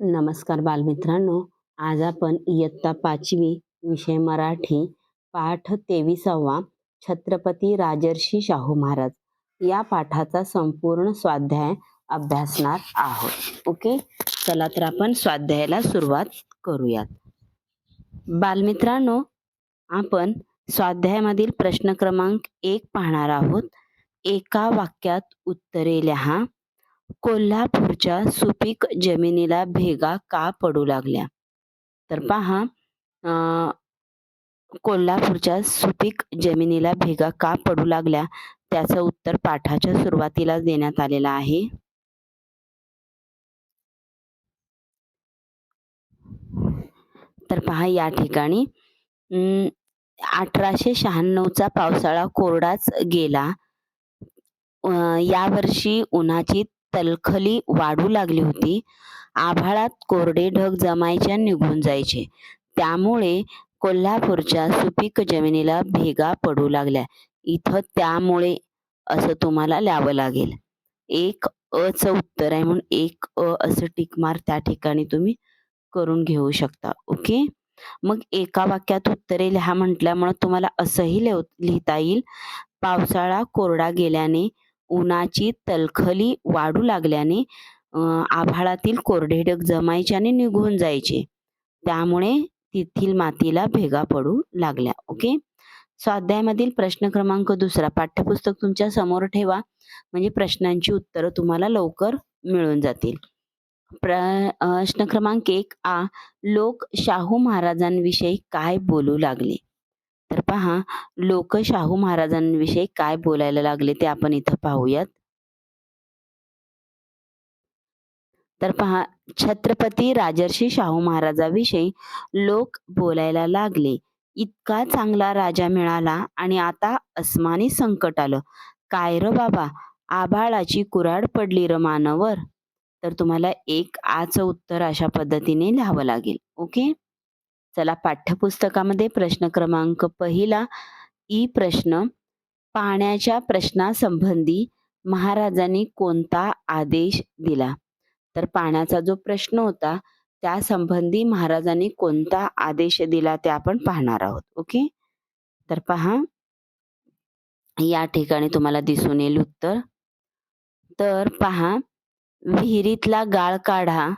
नमस्कार बालमित्रांनो आज आपण इयत्ता पाचवी विषय मराठी पाठ तेविसावा छत्रपती राजर्षी शाहू महाराज या पाठाचा संपूर्ण स्वाध्याय अभ्यासणार आहोत. ओके? चला तर आपण स्वाध्यायाला सुरुवात करूयात. बालमित्रांनो आपण स्वाध्यायामधील प्रश्न क्रमांक एक पाहणार आहोत. एका वाक्यात उत्तरे लिहा. कोल्हापूरच्या सुपीक जमिनीला भेगा का पडू लागल्या? तर पहा कोल्हापूरच्या सुपीक जमिनीला भेगा का पडू लागल्या? त्याचं उत्तर पाठाच्या सुरुवातीला देण्यात आलेलं आहे. तर पहा या ठिकाणी अठराशे शहाण्णवचा पावसाळा कोरडाच गेला. यावर्षी उन्हाची तलखली वाढू लागली होती. आभाळात कोरडे ढग जमायच्या निघून जायचे. त्यामुळे कोल्हापूरच्या सुपीक जमिनीला भेगा पडू लागल्या. इथं त्यामुळे असं तुम्हाला लिहावं लागेल. एक अचं उत्तर आहे म्हणून एक अ असं टिकमार त्या ठिकाणी तुम्ही करून घेऊ शकता. ओके? मग एका वाक्यात उत्तरे लिहा म्हटल्यामुळे तुम्हाला असंही लिहिता येईल. पावसाळा कोरडा गेल्याने उन्हाची तलखली वाढू लागल्याने आभाळातील कोरडे ढग जमायचे आणि निघून जायचे. त्यामुळे तेथील मातीला भेगा पडू लागल्या. ओके? स्वाध्यायामधील प्रश्न क्रमांक दुसरा. पाठ्यपुस्तक तुमच्यासमोर ठेवा. म्हणजे प्रश्नांची उत्तरं तुम्हाला लवकर मिळून जातील. प्रश्न क्रमांक एक आ. लोक शाहू महाराजांविषयी काय बोलू लागले? तर पहा लोक शाहू महाराजांविषयी काय बोलायला लागले ते आपण इथं पाहूयात. तर पहा छत्रपती राजर्षी शाहू महाराजाविषयी लोक बोलायला लागले. इतका चांगला राजा मिळाला आणि आता अस्मानी संकट आलं. काय र बाबा आभाळाची कुराड पडली र मानवर? तर तुम्हाला एक आच उत्तर अशा पद्धतीने लिहावं लागेल. ओके? चला पाठ्यपुस्तकामध्ये प्रश्न क्रमांक पहिला ई प्रश्न पाण्याच्या प्रश्नासंबंधी महाराजांनी कोणता आदेश दिला? तर पाण्याचा जो प्रश्न होता त्या संबंधी महाराजांनी कोणता आदेश दिला ते आपण पाहणार आहोत ओके? तर पहा. या ठिकाणी तुम्हाला दिसून येईल उत्तर. तर पहा विहिरीतला गाळ काढा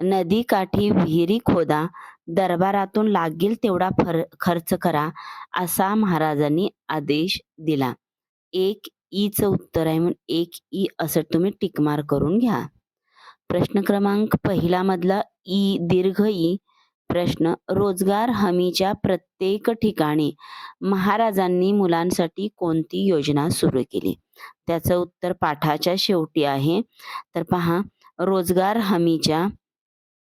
नदी काठी विहिरी खोदा दरबारातून लागेल तेवढा फर खर्च करा असा महाराजांनी आदेश दिला. एक ईचं उत्तर आहे म्हणून एक ई असं तुम्ही टिकमार करून घ्या. प्रश्न क्रमांक पहिला मधला ई दीर्घ ई प्रश्न रोजगार हमीच्या प्रत्येक ठिकाणी महाराजांनी मुलांसाठी कोणती योजना सुरू केली? त्याचं उत्तर पाठाच्या शेवटी आहे. तर पहा रोजगार हमीच्या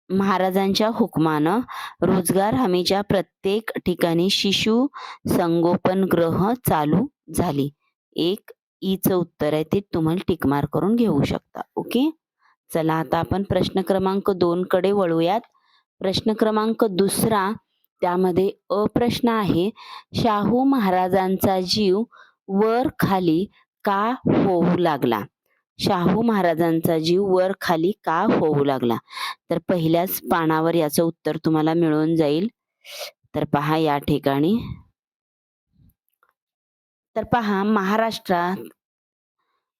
महाराजांच्या हुकमानं रोजगार हमीच्या प्रत्येक ठिकाणी शिशु संगोपन ग्रह चालू झाली. एक ईचं उत्तर आहे ते तुम्हाला टिकमार करून घेऊ शकता. ओके? चला आता आपण प्रश्न क्रमांक दोन कडे वळूयात. प्रश्न क्रमांक दुसरा त्यामध्ये अप्रश्न आहे शाहू महाराजांचा जीव वर खाली का होऊ लागला? शाहू महाराजांचा जीव वर खाली का होऊ लागला? तर पहिल्याच पानावर याचं उत्तर तुम्हाला मिळून जाईल. तर पहा या ठिकाणी. तर पहा महाराष्ट्रात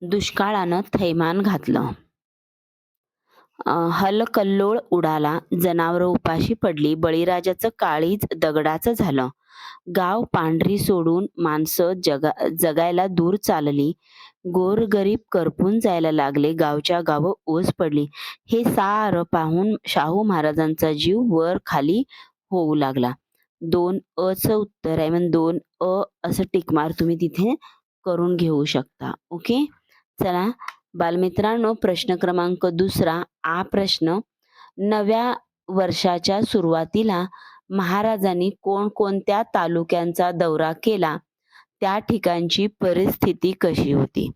दुष्काळानं थैमान घातलं. हलकल्लोळ उडाला. जनावर उपाशी पडली. बळीराजाचं काळीज दगडाचं झालं. गाव पांढरी सोडून माणसं जगा जगायला दूर चालली. गोरगरीब करपून जायला लागले. गावच्या गावं ओस पडली. हे सारं पाहून शाहू महाराजांचा जीव वर खाली होऊ लागला. दोन अचं उत्तर आहे. म्हणजे दोन अ असं टिकमार तुम्ही तिथे करून घेऊ शकता. ओके? चला बालमित्रांनो प्रश्न क्रमांक दुसरा आ प्रश्न. नव्या वर्षाच्या सुरुवातीला महाराजांनी कोणकोणत्या तालुक्यांचा दौरा केला? त्या ठिकाणची परिस्थिती कशी होती?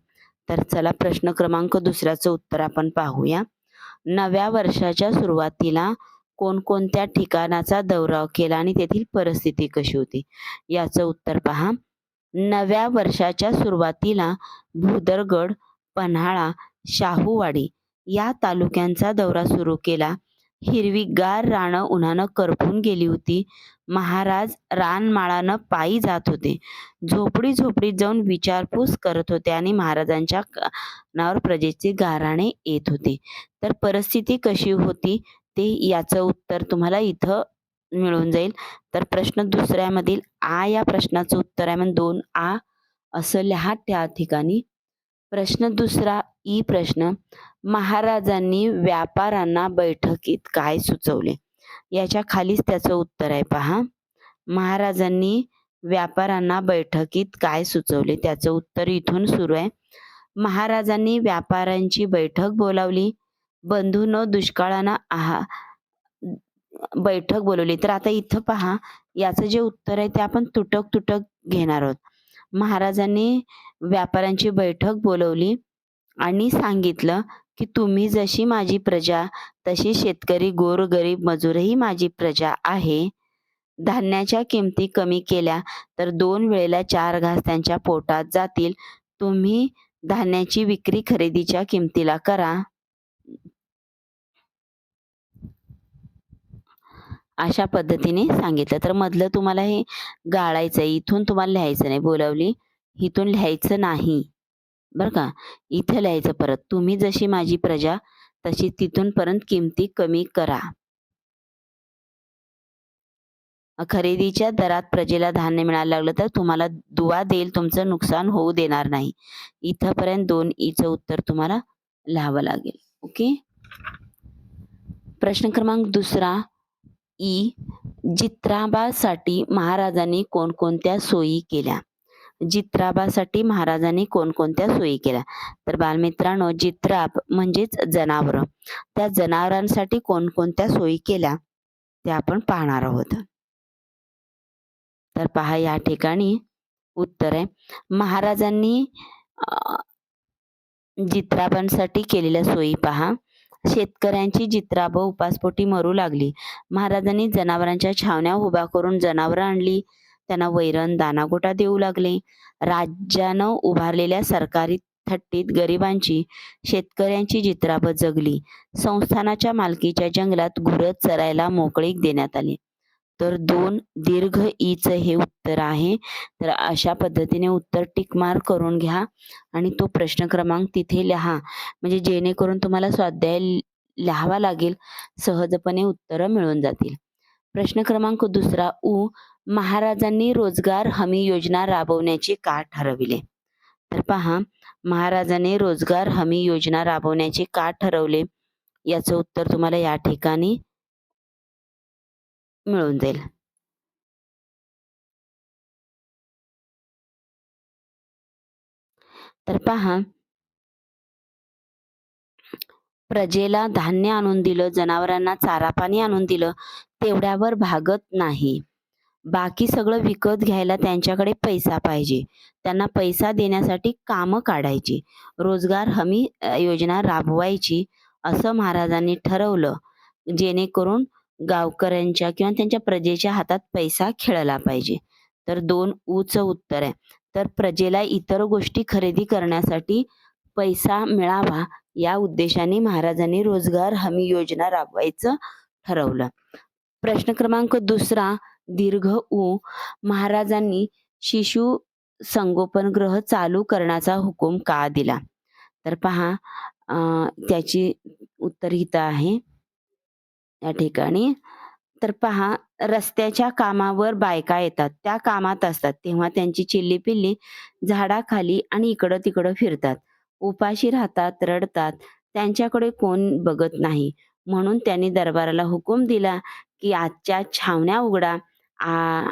तर चला प्रश्न क्रमांक दुसऱ्याचं उत्तर आपण पाहूया. नव्या वर्षाच्या सुरुवातीला कोणकोणत्या ठिकाणाचा दौरा केला आणि तेथील परिस्थिती कशी होती? याचं उत्तर पहा. नव्या वर्षाच्या सुरुवातीला भूदरगड पन्हाळा शाहूवाडी या तालुक्यांचा दौरा सुरू केला. हिरवीगार रानं उन्हानं करपून गेली होती. महाराज रानमाळानं पायी जात होते. झोपडी झोपडीत जाऊन विचारपूस करत होते आणि महाराजांच्या कानावर प्रजेचे गाराणे येत होते. तर परिस्थिती कशी होती ते याचं उत्तर तुम्हाला इथं मिळून जाईल. तर प्रश्न दुसऱ्यामधील आ या प्रश्नाचं उत्तर आहे. म्हणजे दोन आ असं लिहा त्या ठिकाणी. प्रश्न दुसरा ई प्रश्न. महाराजांनी व्यापाऱ्यांना बैठकीत काय सुचवले? याच्या खालीच त्याचं उत्तर आहे पहा. महाराजांनी व्यापाऱ्यांना बैठकीत काय सुचवले? त्याचं उत्तर इथून सुरू आहे. महाराजांनी व्यापाऱ्यांची बैठक बोलावली. बंधून दुष्काळानं आहा बैठक बोलवली. तर आता इथं पहा याचं जे उत्तर आहे ते आपण तुटक तुटक घेणार आहोत. महाराजांनी व्यापाऱ्यांची बैठक बोलवली आणि सांगितलं की तुम्ही जशी माझी प्रजा तशी शेतकरी गोरगरीब मजूरही माझी प्रजा आहे. धान्याच्या किमती कमी केल्या तर दोन वेळेला चार घास त्यांच्या पोटात जातील. तुम्ही धान्याची विक्री खरेदीच्या किमतीला करा. अशा पद्धतीने सांगितलं. तर मधलं तुम्हाला हे गाळायचं आहे इथून तुम्हाला लिहायचं नाही बोलावली. इथून लिहायचं नाही. बरं का? इथं लिहायचं परत. तुम्ही जशी माझी प्रजा तशी तिथून पर्यंत किमती कमी करा. खरेदीच्या दरात प्रजेला धान्य मिळायला लागलं तर तुम्हाला दुवा देईल तुमचं नुकसान होऊ देणार नाही. इथंपर्यंत दोन ईचं उत्तर तुम्हाला लिहावं लागेल. ओके? प्रश्न क्रमांक दुसरा. ई. जित्राबासाठी महाराजांनी कोणकोणत्या सोयी केल्या? जित्राबासाठी महाराजांनी कोणकोणत्या सोयी केल्या? तर बालमित्रांनो जित्राब म्हणजेच जनावर. त्या जनावरांसाठी कोणकोणत्या सोयी केल्या? ते आपण पाहणार आहोत. तर पहा या ठिकाणी उत्तर आहे. महाराजांनी जित्राबांसाठी केलेल्या सोयी पहा. शेतकऱ्यांची जित्राब उपासपोटी मरू लागली. महाराजांनी जनावरांच्या छावण्या उभ्या करून जनावरं आणली. त्यांना वैरण दानागोटा देऊ लागले. राज्यानं उभारलेल्या सरकारी थट्टीत गरिबांची शेतकऱ्यांची जित्राब जगली. संस्थानाच्या मालकीच्या जंगलात घुरत चरायला मोकळीक देण्यात आली. तर दोन दीर्घ ईचं हे उत्तर आहे. तर अशा पद्धतीने उत्तर टिकमार करून घ्या आणि तो प्रश्न क्रमांक तिथे लिहा. म्हणजे जेणेकरून तुम्हाला स्वाध्याय लिहावा लागेल सहजपणे उत्तरं मिळून जातील. प्रश्न क्रमांक दुसरा उ महाराजांनी रोजगार हमी योजना राबवण्याचे का ठरविले? तर पहा महाराजांनी रोजगार हमी योजना राबवण्याचे का ठरवले? याचं उत्तर तुम्हाला या ठिकाणी मिळून जाईल. तर पहा. प्रजेला धान्य आणून दिलं जनावरांना चारा पाणी आणून दिलं तेवढ्यावर भागत नाही. बाकी सगळं विकत घ्यायला त्यांच्याकडे पैसा पाहिजे. त्यांना पैसा देण्यासाठी कामं काढायची. रोजगार हमी योजना राबवायची असं महाराजांनी ठरवलं. जेणेकरून गावकऱ्यांच्या किंवा त्यांच्या प्रजेच्या हातात पैसा खेळला पाहिजे. तर दोन उच उत्तर आहे. तर प्रजेला इतर गोष्टी खरेदी करण्यासाठी पैसा मिळावा या उद्देशाने महाराजांनी रोजगार हमी योजना राबवायचं ठरवलं. प्रश्न क्रमांक दुसरा दीर्घ उ महाराजांनी शिशु संगोपनगृह चालू करण्याचा हुकूम का दिला? तर पहा त्याची उत्तर इथं आहे. या ठिकाणी. तर पहा रस्त्याच्या कामावर बायका येतात. त्या कामात असतात. तेव्हा त्यांची चिल्ली पिल्ली झाडाखाली आणि इकडं तिकडं फिरतात. उपाशी राहतात रडतात. त्यांच्याकडे कोण बघत नाही. म्हणून त्यांनी दरबाराला हुकूम दिला की आजच्या छावण्या उघडा. आ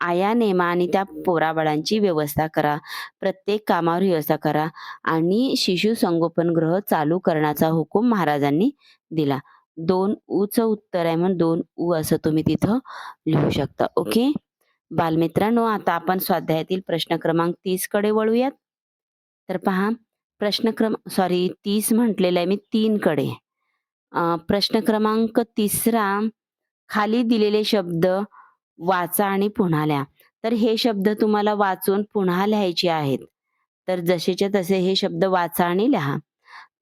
आया नेमा आणि त्या पोराबाळांची व्यवस्था करा. प्रत्येक कामावर व्यवस्था करा. आणि शिशु संगोपनगृह चालू करण्याचा हुकूम महाराजांनी दिला. दोन ऊचं उत्तर आहे म्हणून दोन ऊ असं तुम्ही तिथं लिहू शकता. ओके बालमित्रांनो आता आपण स्वाध्यायातील प्रश्न क्रमांक तीसकडे वळूयात. तर पहा प्रश्न क्रम सॉरी तीस म्हटलेलं आहे मी तीन कडे. प्रश्न क्रमांक तिसरा खाली दिलेले शब्द वाचा आणि पुन्हा लिहा तर हे शब्द तुम्हाला वाचून पुन्हा लिहायचे आहेत. तर जसेच्या तसे हे शब्द वाचा आणि लिहा.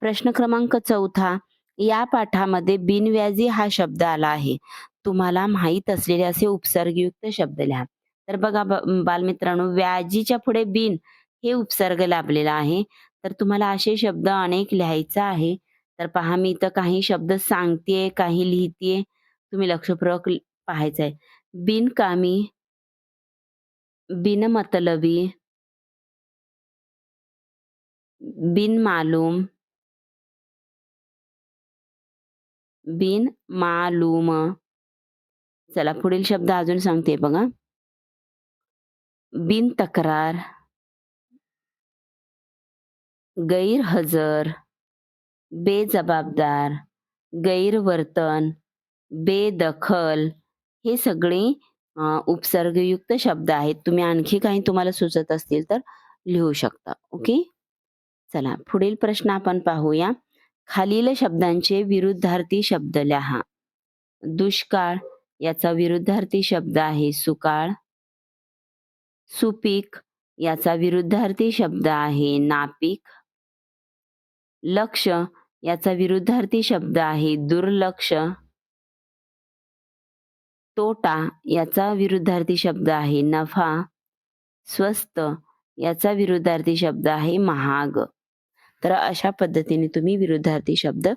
प्रश्न क्रमांक चौथा या पाठामध्ये बिनव्याजी हा शब्द आला आहे. तुम्हाला माहीत असलेले असे उपसर्गयुक्त शब्द लिहा. तर बघा ब बालमित्रांनो व्याजीच्या पुढे बिन हे उपसर्ग लाभलेला आहे. तर तुम्हाला असे शब्द अनेक लिहायचा आहे. तर पहा मी इथं काही शब्द सांगतेय, काही लिहितेय. तुम्ही लक्षपूर्वक पाहायचं आहे. बिनकामी बिनमतलबी बिन मालूम बिन मालूम चला पुढील शब्द अजून सांगते बघा. बिन तक्रार गैरहजर बेजबाबदार गैरवर्तन बेदखल हे सगळे उपसर्गयुक्त शब्द आहेत. तुम्ही आणखी काही तुम्हाला सुचत असतील तर लिहू शकता. ओके. चला पुढील प्रश्न आपण पाहूया. खालील शब्दांचे विरुद्धार्थी शब्द लिहा. दुष्काळ याचा विरुद्धार्थी शब्द आहे सुकाळ. सुपीक याचा विरुद्धार्थी शब्द आहे नापीक. लक्ष याचा विरुद्धार्थी शब्द आहे दुर्लक्ष. तोटा याचा विरुद्धार्थी शब्द आहे नफा. स्वस्त याचा विरुद्धार्थी शब्द आहे महाग. तर अशा पद्धतीने तुम्ही विरुद्धार्थी शब्द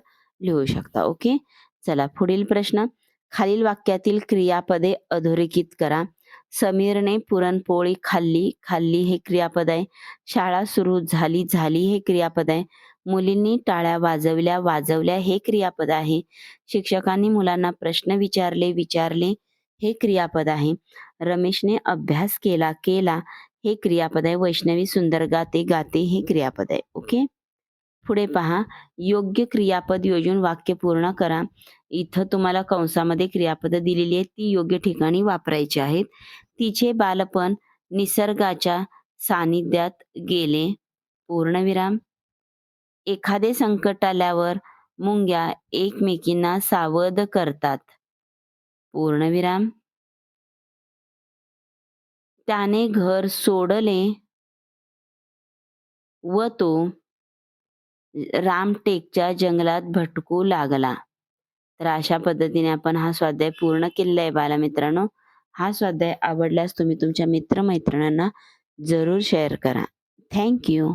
लिहू शकता. ओके. चला पुढील प्रश्न. खालील वाक्यातील क्रियापदे अधोरेखित करा. समीरने पुरणपोळी खाल्ली. खाल्ली हे क्रियापद आहे. शाळा सुरू झाली. झाली हे क्रियापद आहे. मुलींनी टाळ्या वाजवल्या. वाजवल्या हे क्रियापद आहे. शिक्षकांनी मुलांना प्रश्न विचारले. विचारले हे क्रियापद आहे. रमेशने अभ्यास केला. केला हे क्रियापद आहे. वैष्णवी सुंदर गाते. गाते हे क्रियापद आहे. ओके. पुढे पहा. योग्य क्रियापद योजून वाक्य पूर्ण करा. इथं तुम्हाला कंसामध्ये क्रियापदं दिलेली आहेत. ती योग्य ठिकाणी वापरायची आहेत. तिचे बालपण निसर्गाच्या सानिध्यात गेले. पूर्णविराम. एखादे संकट आल्यावर मुंग्या एकमेकींना सावध करतात. पूर्णविराम. त्याने घर सोडले व तो रामटेकच्या जंगलात भटकू लागला. तर अशा पद्धतीने आपण हा स्वाध्याय पूर्ण केलेला आहे बालमित्रांनो. हा स्वाध्याय आवडल्यास तुम्ही तुमच्या मित्रमैत्रिणींना जरूर शेअर करा. Thank you.